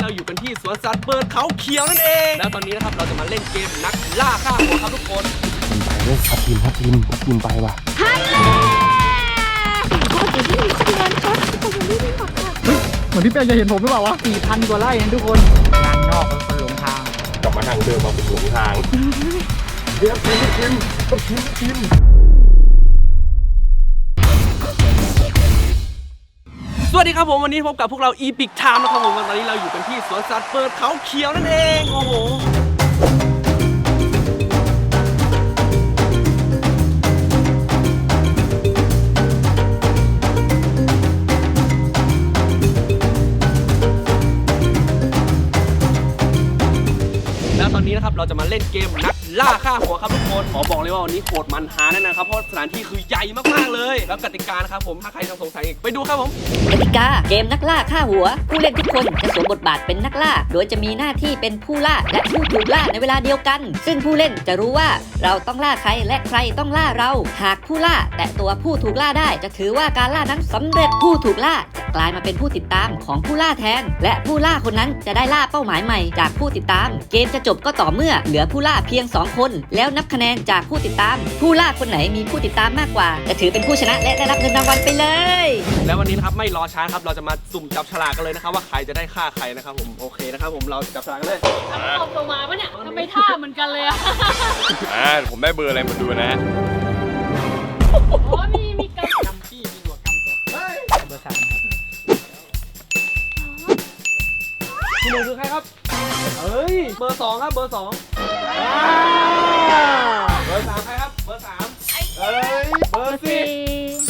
เราอยู่กันที่สวนสัตว์เปิดเขาเขียวนั่นเอง แล้วตอนนี้นะครับเราจะมาเล่นเกมนักล่าฆ่าหัวครับทุกคนไปเรื่องทับทีมทับทีมทับทีมไปว่ะเหมือนพี่เป้จะเห็นผมหรือเปล่าวะ4,000กว่าไร่เองทุกคนงานนอกเป็นคนหลงทางกลับมาทางเดิมมาเป็นหลงทางเดี๋ยวทีมทีมทับทีมทับทีม สวัสดีครับผมวันนี้พบกับพวกเรา Epic Time นะครับผมวันนี้เราอยู่กันที่สวนสัตว์เปิดเขาเขียวนั่นเอง โอ้โห หัวครับทุกคนขอบอกเลยว่าวันนี้โหดมันหาแน่นอนครับ เพราะสถานที่คือใหญ่มากๆเลย แล้วกติกานะครับผมถ้าใครสงสัยอีกไปดูครับผมกติกาเกมนักล่าฆ่าหัว ผู้เล่นทุกคนจะสวมบทบาทเป็นนักล่า โดยจะมีหน้าที่เป็นผู้ล่าและผู้ถูกล่าในเวลาเดียวกัน ซึ่งผู้เล่นจะรู้ว่าเราต้องล่าใครและใครต้องล่าเรา หากผู้ล่า แต่ตัวผู้ถูกล่าได้ จะถือว่าการล่านั้นสำเร็จผู้ถูกล่าจะกลายมาเป็นผู้ติดตามของผู้ล่าแทน และผู้ล่าคนนั้นจะได้ล่าเป้าหมายใหม่จากผู้ติดตาม เกมจะจบก็ต่อเมื่อเหลือผู้ล่าเพียง 2 คน แล้วนับคะแนนจากผู้ติดตาม ผู้ล่าคนไหนมีผู้ติดตามมากกว่าจะถือเป็นผู้ชนะและได้รับเงินรางวัลไปเลย แล้ววันนี้นะครับไม่รอช้าครับเราจะมาสุ่มจับฉลากกันเลยนะครับว่าใครจะได้ฆ่าใครนะครับผมโอเคนะครับผมเราจับฉลากกันเลยตบลงมาปะเนี่ยทำไมท่าเหมือนกันเลยอะอ่าผมได้เบอร์อะไรมาดูนะอ๋อมีมีกำกำพี่มีหัวกำตัวเบอร์สามครับที่หนึ่งคือใครครับเฮ้ยเบอร์สองครับเบอร์สอง เบอร์สามใครครับ เบอร์สามเฮ้ย เบอร์สี่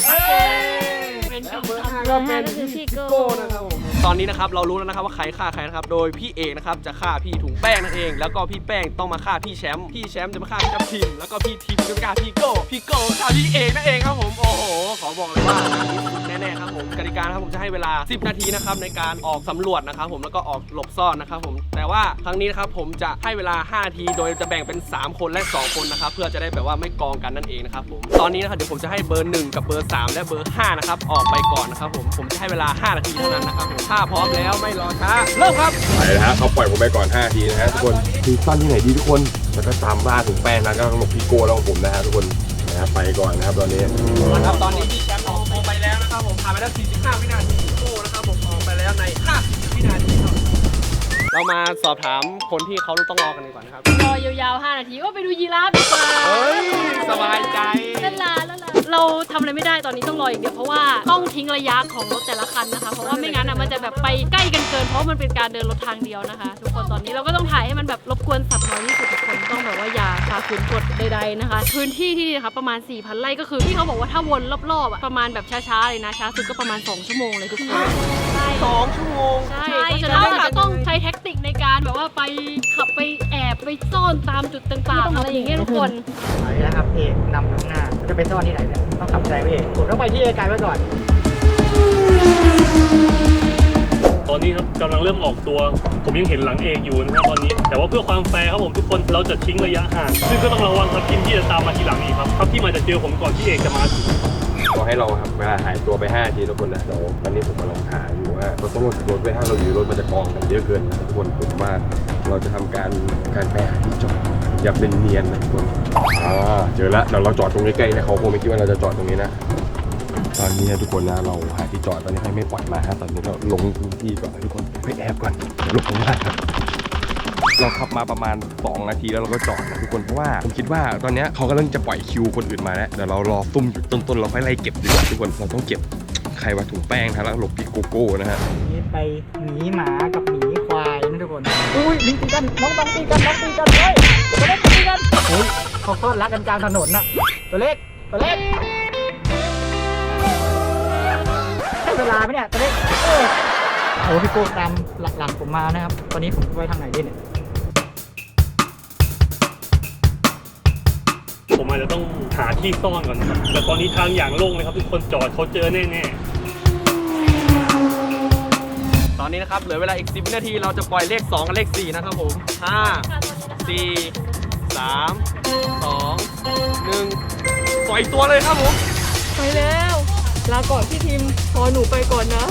เฮ้ยเป็นแล้วกำเบอร์กับห้าเบก็อร์เป็ห้านก็คือพี่โก้โก้นะครับผมตอนนี้นะครับเรารู้แล้วนะครับว่าใครฆ่าใครนะครับโดยพี่เอกนะครับจะฆ่าพี่ถุงแป้งนั่นเอง แล้วก็พี่แป้งต้องมาฆ่าพี่แชมป์พี่แชมป์จะมาฆ่าพี่ทับทิมแล้วก็พี่ทิมจะมาฆ่าพี่โก้พี่โก้ฆ่าพี่เอกนั่นเองครับผมโอ้โหขอบอกเลยว่าอันนี้สุดแน่ๆครับผมกติกานะครับผมจะให้เวลา 10 นาทีนะครับในการออกสำรวจนะครับผมแล้วก็ออกหลบซ่อนนะครับผม แต่ว่าครั้งนี้นะครับผมจะให้เวลา5นาที โดยจะแบ่งเป็น 3 คนและ 2 คนนะครับ เพื่อจะได้แบบว่าไม่กองกันนั่นเองนะครับผม ตอนนี้นะครับเดี๋ยวผมจะให้เบอร์ 1 กับเบอร์ 3 และเบอร์ 5 นะครับ ออกไปก่อนนะครับผม ผมจะให้เวลา 5 นาทีเท่านั้นนะครับผมถ้าพร้อมแล้วไม่รอช้า เริ่มครับ ไปนะฮะเขาปล่อยผมไปก่อน 5 ทีนะฮะทุกคนทีสั้นที่ไหนดีทุกคน แล้วก็ตามล่าถุงแป้งนะก็หลบพี่โก้แล้วของผมนะฮะทุกคนนะฮะไปก่อนนะครับตอนนี้นะครับตอนนี้พี่แชมป์ออกไปแล้วนะครับผมผ่านไปแล้ว 45 วินาทีพี่โก้นะครับผมออกไปแล้วใน 50 วินาทีครับ เรามาสอบถามคนที่เขาต้องรอกันดีกว่านะครับรอยาวๆ 5 นาทีก็ไปดูยีราฟดีกว่าเฮ้ยสบายใจเล่นลาเล่นลาเราทำอะไรไม่ได้ตอนนี้ต้องรออย่างเดียวเพราะว่าต้องทิ้งระยะของรถแต่ละคันนะคะ เพราะว่าไม่งั้นอะมันจะแบบไปใกล้กันเกิน เพราะมันเป็นการเดินรถทางเดียวนะคะ ทุกคนตอนนี้เราก็ต้องถ่ายให้มันแบบรบกวนสัตว์น้อยที่สุดทุกคนต้องแบบว่าอย่าฝ่าฝืนกฎใดๆนะคะ พื้นที่ที่นี่นะคะประมาณ 4,000 ไร่ก็คือที่เขาบอกว่าถ้าวนรอบๆอะประมาณแบบช้าๆเลยนะช้าสุดก็ประมาณ 2 ชั่วโมงเลยทุกคนใช่ สองชั่วโมงใช่เพราะฉะนั้นเราจะต้องใช้แท็กติกในการแบบว่าไปขับไปแอบไปซ่อนตามจุดต่างๆอะไรอย่างเงี้ยทุกคนไปแล้วครับเอกนำข้างหน้าจะไปซ่อนที่ไหนเนี่ยต้องขับใจไว้เอกผมต้องไปที่เอกไกลไว้ก่อน ตอนนี้ครับกำลังเริ่มออกตัว ผมยังเห็นหลังเอกอยู่นะครับตอนนี้ แต่ว่าเพื่อความแฟร์ครับผมทุกคนเราจะทิ้งระยะห่างซึ่งก็ต้องระวังครับทีมที่จะตามมาทีหลังอีกครับครับที่มาจะเจอผมก่อนที่เอกจะมาถึง ขอให้เราครับเวลาหายตัวไป5ทีทุกคนนะเดี๋ยวตอนนี้ผมกำลังหาอยู่ ว่าเราต้องลดรถไว้ถ้าเราอยู่รถมันจะกองกันเยอะเกินนะทุกคนผมว่าเราจะทำการการไปหาที่จอดอย่าเป็นเนียนนะทุกคนอ่าเจอแล้วเดี๋ยวเราจอดตรงนี้ใกล้ๆนะเขาคงไม่คิดว่าเราจะจอดตรงนี้นะตอนนี้ทุกคนนะเราหาที่จอดตอนนี้ให้ไม่ปล่อยมาฮะตอนนี้เราลงพื้นที่ก่อนทุกคนไปแอบก่อนลบไม่ได้ครับเราขับมาประมาณ 2 นาทีแล้วเราก็จอดนะทุกคนเพราะว่าผมคิดว่าตอนนี้เขากำลังจะปล่อยคิวคนอื่นมาแล้วเดี๋ยวเรารอซุ่มอยู่ต้นๆเราค่อยไล่เก็บดีกว่าทุกคนเราต้องเก็บ ใครว่าถุงแป้งนะแล้วหลบพี่โกโก้นะฮะนี่ไปหมีหมากับหมีควายนะทุกคนอุ้ยลิงตีกันน้องต้องตีกันน้องตีกันเฮ้ยตัวเล็กตีกันเฮ้ยเขาก็รักกันกลางถนนน่ะตัวเล็กตัวเล็กใช่เวลาไหมเนี่ยตัวเล็กเออโอ้พี่โก้ตามหลังๆผมมานะครับ ตอนนี้ผมไปทางไหนดีเนี่ยผมอาจจะต้องหาที่ซ่อนก่อนนะครับแต่ตอนนี้ทางอย่างโล่งเลยครับทุกคนจอดเขาเจอแน่ๆ ตอนนี้นะครับเหลือเวลาอีก 10 วินาทีเราจะปล่อยเลข 2 กับเลข 4 นะครับผม 5 4 3 2 1 ปล่อยตัวเลยครับผม ไปแล้ว ลาก่อนพี่ทิมพอหนูไปก่อนนะ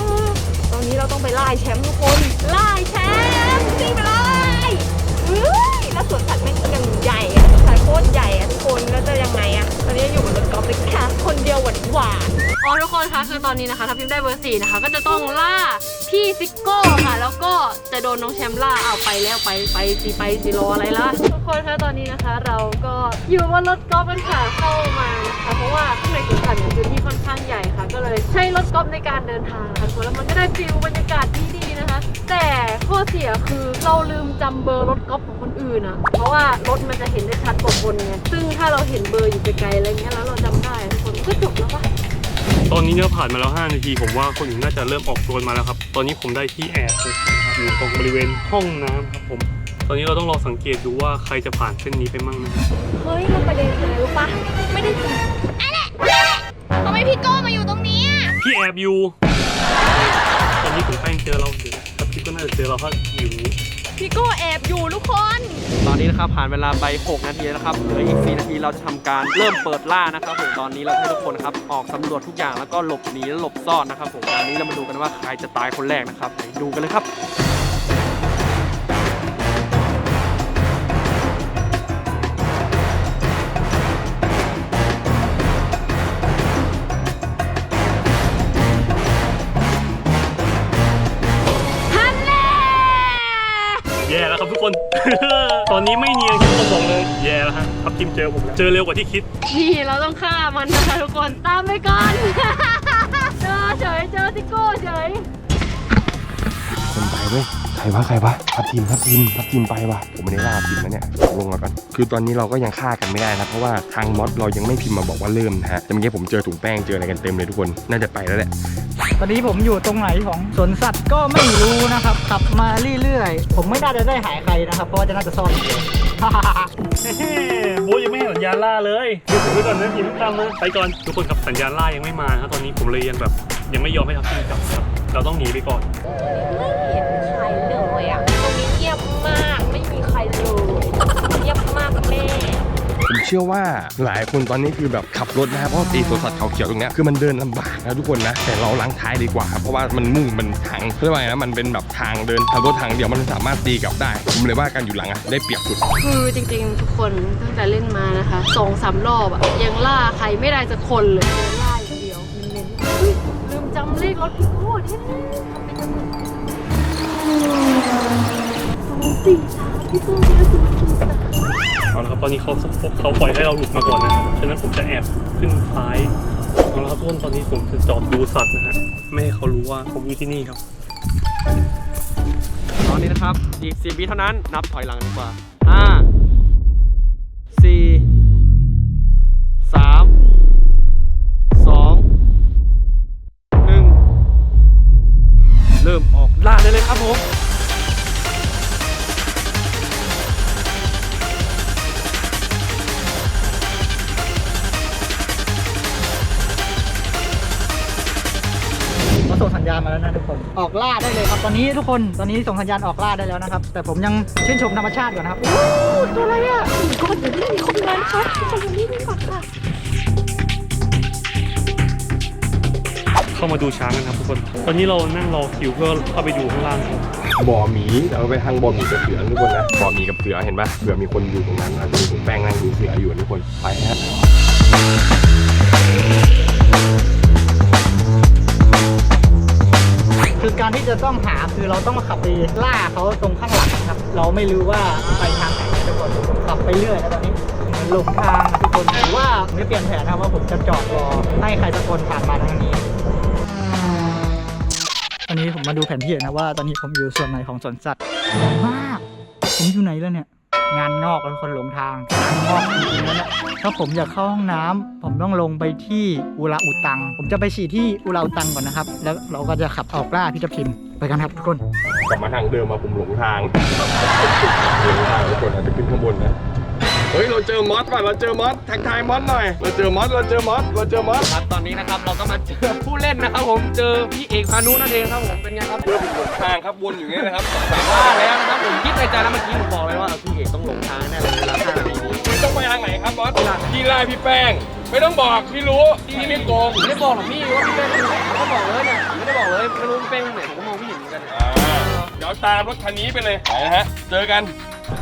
ตอนนี้เราต้องไปไล่แชมป์ทุกคนไล่แชมป์จริงไปเลยเฮ้ยแล้วสวนสัตว์แม่งยังใหญ่อะสวนสัตว์โคตรใหญ่อะ แล้วจะยังไงอะตอนนี้อยู่บนรถกอล์ฟเลยค่ะ คนเดียวหวานหวานๆอ๋อทุกคนคะคือตอนนี้นะคะถ้าพิมพ์ได้เบอร์สี่นะคะ ก็จะต้องล่าพี่ซิโก้ค่ะ แล้วก็จะโดนน้องแชมป์ล่าเอาไปแล้วไปไปสิไปสิรออะไรล่ะทุกคนคะตอนนี้นะคะ เราก็อยู่บนรถกอล์ฟกันค่ะเข้ามานะคะเพราะว่าข้างในสวนสัตว์เนี่ยพื้นที่ค่อนข้างใหญ่ค่ะ ก็เลยใช้รถกอล์ฟในการเดินทางค่ะทุกคนแล้วมันก็ได้ฟิลบรรยากาศที่ดีนะคะ แต่ข้อเสียคือเราลืมจำเบอร์รถกอล์ฟของคนอื่นอะเพราะว่ารถมันจะเห็นได้ชัดกว่าคนไงซึ่งถ้าเราเห็นเบอร์อยู่ไกลๆอะไรเงี้ยแล้วเราจำได้ทุกคนก็จบแล้วปะตอนนี้เนี่ยผ่านมาแล้ว 5 นาที ผมว่าคนอื่นน่าจะเริ่มออกตัวมาแล้วครับ ตอนนี้ผมได้ที่แอบเลยนะครับอยู่ตรงบริเวณห้องน้ำครับผม ตอนนี้เราต้องรอสังเกตดูว่าใครจะผ่านเส้นนี้ไปมั่งนะครับเฮ้ยแล้วประเด็นคืออะไรรู้ปะไม่ได้จริงทำไมพี่โก้มาอยู่ตรงนี้อะพี่แอบอยู่ ตอนนี้ผมแป้งเจอเราเดี๋ยวครับพี่ก็น่าจะเจอเราถ้าอยู่นี้ พี่โก้แอบอยู่ทุกคน ตอนนี้นะครับผ่านเวลาไป 6 นาทีแล้วนะครับเหลืออีก 4 นาทีเราจะทำการเริ่มเปิดล่านะครับผมตอนนี้เราให้ทุกคนครับออกสำรวจทุกอย่างแล้วก็หลบหนีและหลบซ่อนนะครับผมตอนนี้เรามาดูกันว่าใครจะตายคนแรกนะครับไปดูกันเลยครับ ครับทุกคน ตอนนี้ไม่เนียนครับผมบอกเลยแย่แล้วฮะทับทิมเจอผมแล้วเจอเร็วกว่าที่คิด นี่เราต้องฆ่ามันนะคะทุกคนตามไปก่อน เจอเฉยเจอซิโก้เฉยคนไปเว้ยใครวะใครวะทับทีมทับทีมทับทีมไปวะผมไม่ได้ล่าทีมนะเนี่ยลงมาก่อนคือตอนนี้เราก็ยังฆ่ากันไม่ได้นะเพราะว่าทางมอสเรายังไม่พิมพ์มาบอกว่าเริ่มนะฮะแต่เมื่อกี้ผมเจอถุงแป้งเจออะไรกันเต็มเลยทุกคนน่าจะไปแล้วแหละ ตอนนี้ผมอยู่ตรงไหนของสวนสัตว์ก็ไม่รู้นะครับ ขับมาเรื่อยๆ ผมไม่น่าจะได้หายใครนะครับ เพราะว่าจะน่าจะซ่อนอยู่เฮ้โบ๊ทยังไม่ให้สัญญาณล่าเลยเดี๋ยวผมไปก่อนนะอย่าเพิ่งตามนะไปก่อนทุกคนครับสัญญาณล่ายังไม่มาครับตอนนี้ผมเลยยังแบบ ยังไม่ยอมให้ทับทิมกลับครับเราต้องหนีไปก่อน เชื่อว่าหลายคนตอนนี้คือแบบขับรถนะครับเพราะตีสวนสัตว์เขาเขียวตรงเนี้ยคือมันเดินลำบากนะทุกคนนะแต่เราล้างท้ายดีกว่า เพราะว่ามันมุ่งมันทางเขาเรียกว่าไงนะมันเป็นแบบทางเดินทางรถทางเดียวมันสามารถตีกลับได้ผมเลยว่าการอยู่หลังอะได้เปรียบสุดคือจริงๆ ทุกคนตั้งแต่เล่นมานะคะสองสามรอบอะยังล่าใครไม่ได้สักคนเลยเดินล่าอย่างเดียวเน้นๆเฮ้ยลืมจำเลขรถพี่โก้ที่สองสี่สามพี่โก้เจอศูนย์สี่สาม เอาละครับตอนนี้เขาเขาปล่อยให้เราหลุดมาก่อนนะครับฉะนั้นผมจะแอบขึ้นท้ายเอาละครับทุกคนตอนนี้ผมจะจอดดูสัตว์นะฮะไม่ให้เขารู้ว่าผมอยู่ที่นี่ครับ ตอนนี้นะครับ อีก 10วิเท่านั้น นับถอยหลังดีกว่า 5 4 นนี้ทุกคนตอนนี้ส่งสัญญาณออกล่าได้แล้วนะครับ แต่ผมยังชื่นชมธรรมชาติก่อนนะครับโอ้ตัวอะไรอะก่อนเดี๋ยวนี้มีคนงานครับคนอย่างนี้มีฝักค่ะเข้ามาดูช้างกันครับทุกคน ตอนนี้เรานั่งรอคิวเพื่อเข้าไปดูข้างล่างครับบ่อหมีเดี๋ยวเราไปทางบ่อหมีกับเสือทุกคนนะบ่อหมีกับเสือเห็นปะเผื่อมีคนอยู่ตรงนั้นอาจจะมีถุงแป้งนั่งดูเสืออยู่ทุกคนไปฮะ คือการที่จะต้องหาคือเราต้องขับไปล่าเขาตรงข้างหลังนะครับ เราไม่รู้ว่าไปทางไหนนะทุกคนผมขับไปเรื่อยนะตอนนี้หลงทางนะทุกคนหรือว่าผมจะเปลี่ยนแผนนะครับว่าผมจะจอดรอให้ใครสักคนผ่านมาทางนี้ตอนนี้ผมมาดูแผนที่นะว่าตอนนี้ผมอยู่ส่วนไหนของสวนสัตว์ใหญ่มาก ผมอยู่ไหนแล้วเนี่ย งานนอกเป็นคนหลงทางงานนอกจริงๆแล้วเนี่ยถ้าผมอยากเข้าห้องน้ำผมต้องลงไปที่อุราอุตัง ผมจะไปฉี่ที่อุราอุตังก่อนนะครับ แล้วเราก็จะขับออกล่าพิทับทิมไปกันครับทุกคน กลับมาทางเดิมมาผมหลงทางหลงทางทุกคนอาจจะขึ้นข้างบนนะ เฮ้ยเราเจอมอสป่ะเราเจอมอสทักทายมอสหน่อยเราเจอมอสเราเจอมอสเราเจอมอสครับตอนนี้นะครับเราก็มาเจอผู้เล่นนะครับผมเจอพี่เอกพานุนั่นเองครับผมเป็นไงครับเพื่อผมหลงทางครับวนอยู่อย่างนี้นะครับว่าแล้วนะครับผมคิดในใจแล้วเมื่อกี้ผมบอกเลยว่าเออพี่เอกต้องหลงทางแน่เลยเวลาฆ่านาทีนี้ต้องไปทางไหนครับบอสพี่ไล่พี่แป้งไม่ต้องบอกพี่รู้พี่ไม่โกงไม่ได้บอกหรอกพี่ว่าพี่เป็นตรงไหนผมก็บอกเลยเนี่ยผมไม่ได้บอกเลยไม่รู้พี่เป็นตรงไหนผมก็มองเราตามรถคันนี้ไปเลยไปนะฮะเจอกัน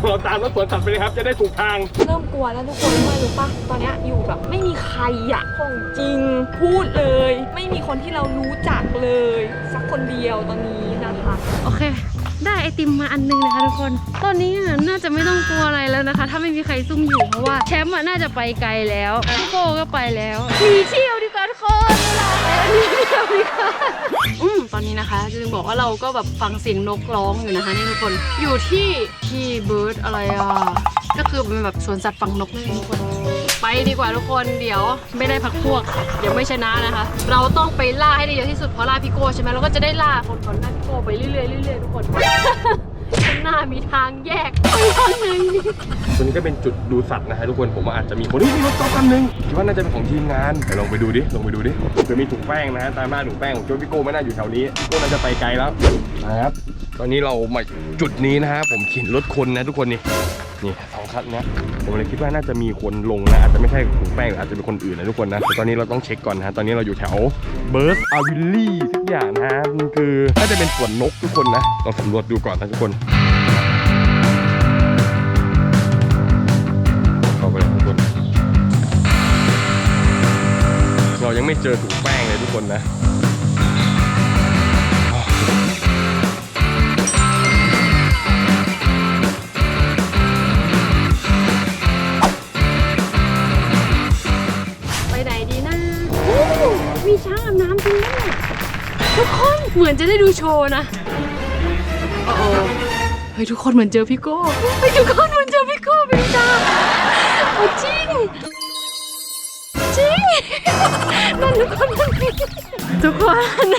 เราตามรถสวนสัตว์ไปเลยครับ จะได้ถูกทาง เริ่มกลัวแล้วทุกคนไม่รู้ปะตอนเนี้ยอยู่แบบไม่มีใครอะของจริงพูดเลย ไม่มีคนที่เรารู้จักเลย สักคนเดียวตอนนี้นะคะ โอเค ได้ไอติมมาอันหนึงนะคะทุกคน ตอนนี้น่าจะไม่ต้องกลัวอะไรแล้วนะคะ ถ้าไม่มีใครซุ่มอยู่เพราะว่าแชมป์น่าจะไปไกลแล้วพี่โก้ก็ไปแล้วหนีเที่ยวดีกว่าทุกคนเวลาแล้วหนีเที่ยวดีกว่าอืมตอนนี้นะคะจะบอกว่าเราก็แบบฟังเสียงนกร้องอยู่นะคะนี่ทุกคนอยู่ที่ที่เบิร์ดอะไรอะก็คือเป็นแบบสวนสัตว์ฝั่งนกนั่นเองทุกคน ไปดีกว่าทุกคนเดี๋ยวไม่ได้พักพวก เดี๋ยวไม่ชนะนะคะ เราต้องไปล่าให้ได้เยอะที่สุดเพราะล่าพี่โก้ใช่ไหมเราก็จะได้ล่าคนก่อนหน้าพี่โก้ไปเรื่อยๆเรื่อยๆทุกคนข้างหน้ามีทางแยกไปทางหนึ่งตัวนี้ก็เป็นจุดดูสัตว์นะฮะทุกคนผมว่าอาจจะมีคนที่รถตกคันนึงคิดว่าน่าจะเป็นของทีมงานเดี๋ยวลองไปดูดิลองไปดูดิเดี๋ยวมีถุงแป้งนะฮะตามหน้าถุงแป้งของโจ้พี่โก้ไม่น่าอยู่แถวนี้พี่โก้น่าจะไปไกลแล้วนะครับตอนนี้เรามาจุดนี้นะฮะผมข็นรถคนนะทุกคนนี่ นี่สองคันเนี้ยผมเลยคิดว่าน่าจะมีคนลงนะอาจจะไม่ใช่ถุงแป้งหรืออาจจะเป็นคนอื่นนะทุกคนนะแต่ตอนนี้เราต้องเช็คก่อนนะฮะตอนนี้เราอยู่แถวเบิร์สอาวิลลี่ทุกอย่างนะฮะมันคือน่าจะเป็นสวนนกทุกคนนะลองสำรวจดูก่อนนะทุกคนเข้าไปเลยทุกคนเรายังไม่เจอถุงแป้งเลยทุกคนนะ มีช้างอาบน้ำจริงด้วยทุกคนเหมือนจะได้ดูโชว์นะโอ้โหเฮ้ยทุกคนเหมือนเจอพี่โก้เฮ้ยทุกคนเหมือนเจอพี่โก้เป็นจ้าโอ้จริงจริงนั่นทุกคนนั่นทุกคน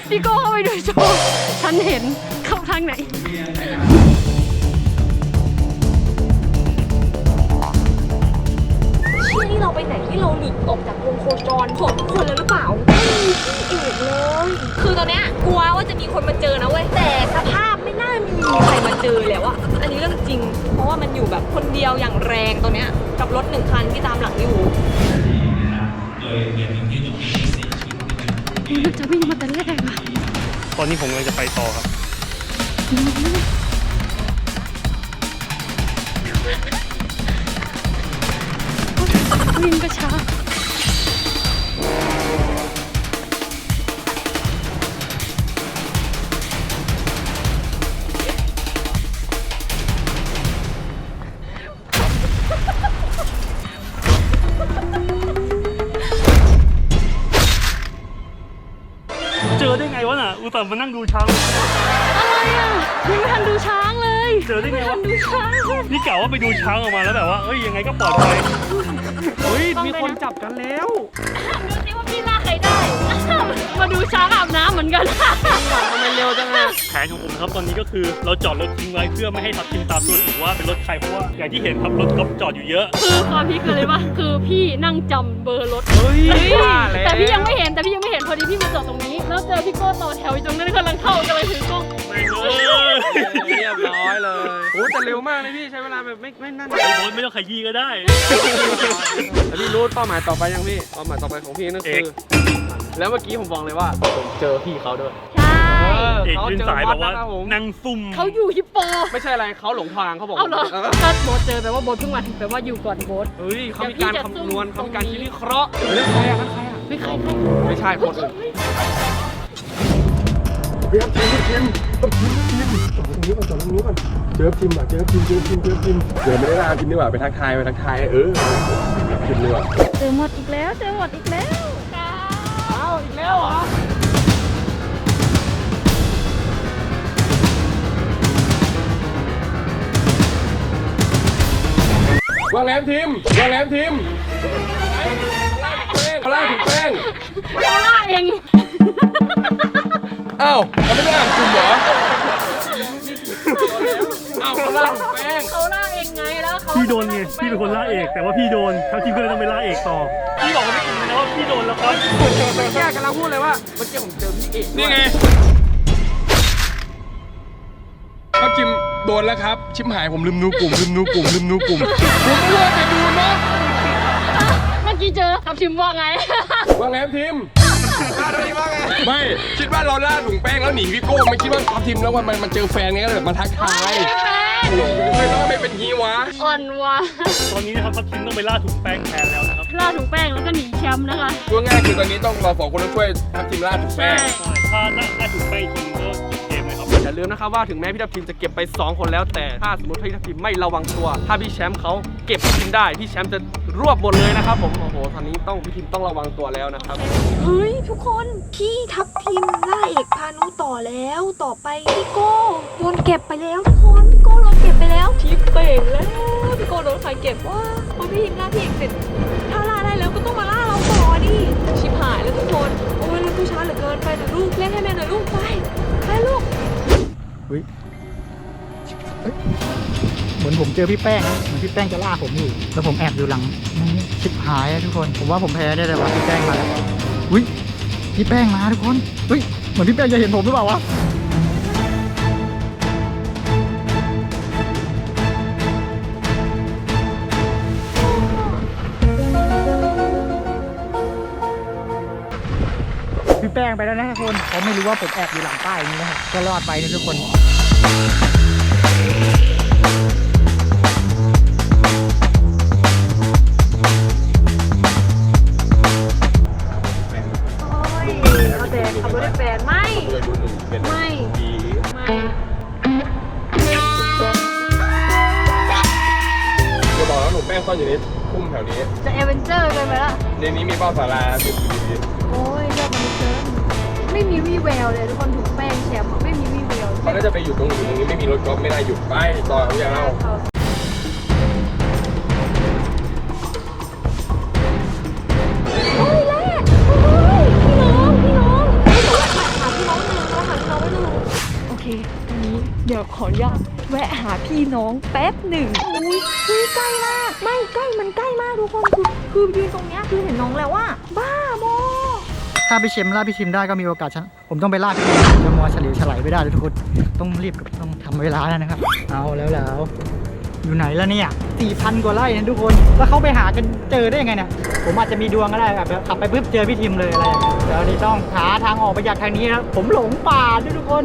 พี่โก้เข้าไปดูโชว์ฉันเห็นเข้าทางไหน นี่เราไปไหนที่เราหลุดออกจากวงโคจรของทุกคนแล้วหรือเปล่าไม่มีที่เอกเลย คือตอนเนี้ยกลัวว่าจะมีคนมาเจอนะเว้ยแต่สภาพไม่น่ามีใครมาเจอแล้วอะอันนี้เรื่องจริง เพราะว่ามันอยู่แบบคนเดียวอย่างแรงตอนเนี้ยกับรถหนึ่งคันที่ตามหลังอยู่มันจะวิ่งมาแต่แรกอะตอนนี้ผมกำลังจะไปต่อครับ วิ่งก็ช้าเจอได้ไงวะน่ะอุตส่าห์มานั่งดูช้าง เลยเจอได้ไงวะดูช้างนี่กะว่าไปดูช้างออกมาแล้วแบบว่าเอ้ยยังไงก็ปลอดภัยเฮ้ยมีคนจับกันแล้วดูสิว่าพี่ล่าใครได้ มาดูช้างอาบน้ำเหมือนกันทำไมเร็วจังอะแผนของผมครับตอนนี้ก็คือเราจอดรถทิ้งไว้เพื่อไม่ให้ทับทิมตามตัวอีกว่าเป็นรถใครเพราะว่าอย่างที่เห็นครับรถก็จอดอยู่เยอะ คือความพีคคือเลยว่าคือพี่นั่งจำเบอร์รถเฮ้ยเฮ้ยว่าแล้วแต่พี่ยังไม่เห็นแต่พี่ยังไม่เห็นพอดีพี่มาจอดตรงนี้ แล้วเจอพี่โก้ต่อแถวอยู่ตรงนั้นกำลังเข้ากำลังถือกล้องไม่ เลยเรียบร้อยเลยโอ้แต่เร็วมากเลยพี่ใช้เวลาแบบไม่ไม่นั่นไอ้รถไม่ต้องขยี้ก็ได้แล้วพี่รู้เป้าหมายต่อไปยังพี่เป้าหมายต่อไปของพี่นั่นคือแล้วเมื่อกี้ผมบอกเลยว่าผมเจอพี่เขาด้วยใช่เอกเขายืนเจอสายบแบอสบว่านะครับผมนั่งซุ่มเขาอยู่ฮิปโปไม่ใช่อะไรเขาหลงทางเขาบอกเอาเหรอเออถ้าโบทเจอแปลว่าโบทเพิ่งมาถึงแปลว่าอยู่ก่อนโบทเฮ้ยเขามีการเดี๋ยวพี่จะคำนวณซุ่มเขามีการตรงนี้คิดวิเคราะห์เรื่องใครอะนั่นใครอะไม่ใครใครไม่ใช่คนอื่น เฮ้ยทีมทีมทีมจอดตรงนี้ก่อนจอตรงนี้ก่อนเจอทีมอะเจอทีมเจอทีมเจอทีมเดี๋ยวไม่ได้ลาทีมดีกว่าไปทักทายไปทักทายเออทีมดีกว่าเจอหมดอีกแล้วเจอหมดอีกแล้วเอาอีกแล้วเหรอวางแหลมทีมวางแหลมทีมพลาดถูกแป้งเขาล่าเอง อ้าวเขาไม่ได้อ่านกลุ่มเหรอเอาเขาล่าถูกแป้งเขาล่าเองไงแล้วเขาพี่โดนไงพี่เป็นคนล่าเอก แต่ว่าพี่โดนทัพทีมก็เลยต้องไปล่าเอกต่อพี่บอกกับพี่นะว่าพี่โดนแล้วครับเมื่อกี้กำลังพูดเลยว่าเมื่อกี้ผมเจอพี่เอกด้วยนี่ไงก็จิมโดนแล้วครับ ชิมหายผมลืมนูกลุ่มลืมนูกลุ่มลืมนูกลุ่มผมไม่เลิกไปดูเนาะเมื่อกี้เจอทับทิมว่าไงวางแหลม ทีมไม่คิดว่าเราล่าถุงแป้งแล้วหนีพี่โก้ไม่คิดว่าทัพทีมแล้วว่ามันมันเจอแฟนไงก็เลยแบบมาทักทายไม่ต้องไม่เป็นฮีวะอ่อนว่ะตอนนี้นะครับทัพทิมต้องไปล่าถุงแป้งแทนแล้วนะครับล่าถุงแป้งแล้วก็หนีแชมป์นะคะพูดง่ายคือตอนนี้ต้องเราสองคนต้องช่วยทัพทีมล่าถุงแป้งถ้าถ้าถ้าถุงแป้งจริงก็จบเกมเลืมนะครับว่าถึงแม้พี่ทัพทิมจะเก็บไป 2 คนแล้วแต่ถ้าสมมติพี่ทัพทิมไม่ระวังตัว ถ้าพี่แชมป์เขาเก็บพี่ทิมได้พี่แชมป์จะรวบหมดเลยนะครับผมโอ้โหตอนนี้ต้องพี่ทิมต้องระวังตัวแล้วนะครับ เฮ้ยทุกคนพี่ทับทิมล่าเอกพานุต่อแล้วต่อไปพี่โก้โดนเก็บไปแล้วทุกคนพี่โก้โดนเก็บไปแล้วทิปเป่งแล้วพี่โก้โดนใครเก็บว่าพอพี่ทิมล่าพี่เอกเสร็จถ้าล่าได้แล้วก็ต้องมาล่าเราต่อดิชิบหายแล้วทุกคนโอ้ยเราผู้ช้าเหลือเกินไปหน่อยลูกเล่นให้แม่หน่อยลูกไปไปลูก ฮ้ยเอ้ยเหมือนผมเจอพี่แป้งนะเหมือนพี่แป้งจะล่าผมอยู่ แล้วผมแอบอยู่หลังชิบหายอะทุกคน ผมว่าผมแพ้ได้เลยว่ะพี่แป้งมาแล้วอุ้ยพี่แป้งมาทุกคนเฮ้ยเหมือนพี่แป้งจะเห็นผมหรือเปล่าวะ งไปแล้วนะทุกคนเขาไม่รู้ว่าผมแอบอยู่หลังป้ายนี้นะครับก็รอดไปนะทุกคนเราแต่ขับรถได้แฟนไม่เลยดูหนึ่งเป็นไม่ผีไม่ จะบอกแล้วหนูแป้งซ่อนอยู่ในพุ่มแถวนี้ จะเอเวนเจอร์กันไปละในนี้มีเป้าสาราอยู่ดีโอ้ยเลือกมันเกิน ไม่มีวี่แววเลยทุกคนถูกแป้งแชมป์อะไม่มีวี่แววๆเขาก็จะไปอยู่ตรงนี้ตรงนี้ไม่มีรถกอล์ฟไม่ได้หยุดไปต่อเขาอย่างเราเฮ้ยแรกเฮ้ยพี่น้องพี่น้องเฮ้ยหาพี่น้องหนึ่งเราหาพี่น้องไว้หนึ่งโอเคตอนนี้เดี๋ยวขออนุญาตแวะหาพี่น้องแป๊บหนึ่งอุ้ยเฮ้ยใกล้มากไม่ใกล้มันใกล้มากทุกคนคือคือยืนตรงเนี้ยคือเห็นน้องแล้วว่าบ้าโม ถ้าพี่เชมล่าพี่ชิมได้ก็มีโอกาสชนะผมต้องไปล่าพี่ชิมจะมัวเฉลียวฉลายไม่ได้เลยทุกคนต้องรีบกับต้องทำเวลาแล้วนะครับ เอาแล้วแล้วอยู่ไหนแล้วเนี่ยสี่พันกว่าไร่นะทุกคน แล้วเขาไปหากันเจอได้ยังไงเนี่ย ผมอาจจะมีดวงก็ได้แบบขับไปปุ๊บเจอพี่ทิมเลยอะไรเดี๋ยวนี้ต้องหาทางออกไปจากทางนี้นะผมหลงป่าด้วยทุกคน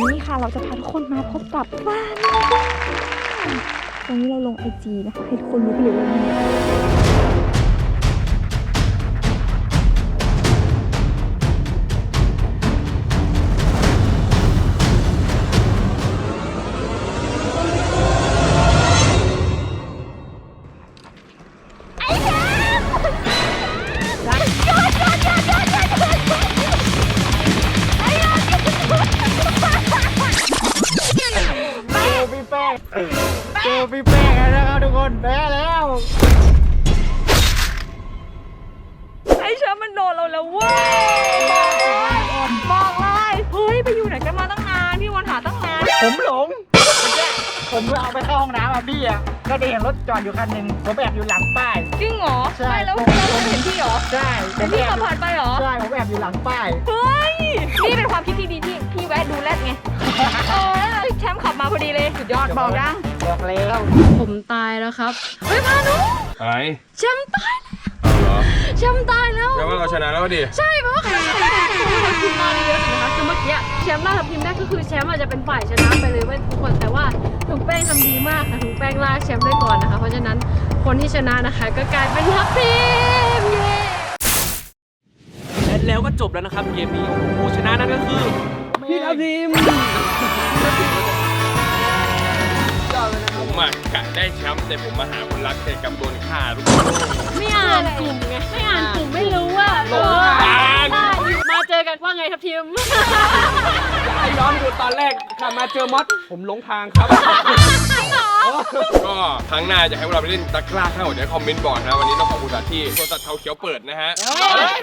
วันนี้ค่ะเราจะพาทุกคนมาพบกับบ้านตรงนี้เราลงไอจีนะคะให้ทุกคนรู้ไปเลยว่า น้ำอะพี่อะก็ได้เห็นรถจอดอยู่คันหนึ่งผมแอบอยู่หลังป้าย จริงเหรอใช่ ไม่แล้วผมเราไม่เห็นพี่เหรอใช่ผเห็นมพี่แอบขับอยู่ผ่านไปเหรอ ใช่ผมแอบอยู่หลังป้าย เฮ้ย นี่เป็นความคิดที่ดีที่พี่แวะดูแรดไง เออแล้วแชมป์ขับมาพอดีเลย สุดยอดบอกยังบอกแล้ว ผมตายแล้วครับ เฮ้ยพานุอะไร แชมป์ตายเอาเหรอ แชมป์ตายแล้ว แปลว่าเราชนะแล้วดิ ใช่เพราะว่าครใครทัพทีมมาเยอะสุดนะคะคือเมื่อกี้แชมป์ล่าทัพทีมได้ก็คือแชมป์อาจจะเป็นฝ่ายชนะไปเลยเว้ยทุกคนแต่ว่าถุงแป้งทำดีมากค่ะถุงแป้งล่าแชมป์ได้ก่อนนะคะ เพราะฉะนั้นคนที่ชนะนะคะก็กลายเป็นทัพทีมเย้และแล้วก็จบแล้วนะครับเกมนี้โอ้โหผู้ชนะนั่นก็คือพี่ทัพทิม อะกะได้แชมป์แต่ผมมาหาคนรักแต่กลับโดนฆ่าทุกคน ไม่อ่านกลุ่มไง ไม่อ่านกลุ่มไม่รู้ว่าหลงทาง ได้มาเจอกันว่าไงทัพทีมไอ้ย้อนดูตอนแรกขับมาเจอมอสผมหลงทางครับ ก็ครั้งหน้าจะให้พวกเราไปเล่นตะกร้าข้าวเดี๋ยวคอมเมนต์บอกนะ วันนี้ต้องขอบคุณสถานที่สวนสัตว์เขาเขียวเปิดนะฮะ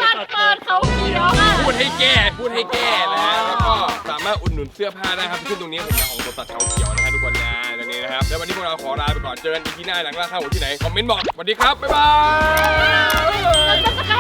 ตัดเปิดเขาเขียวอะพูดให้แก้พูดให้แก้นะฮะแล้วก็สามารถอุดหนุนเสื้อผ้าได้ครับขึ้นตรงนี้ผมนะของสวนสัตว์เขาเขียวนะฮะทุกคนนะตรงนี้นะครับแล้ววันนี้พวกเราขอลาไปก่อนเจอกันอีพีหน้าหลังล่าข้าวที่ไหนคอมเมนต์บอกสวัสดีครับบ๊ายบาย แล้วก็สก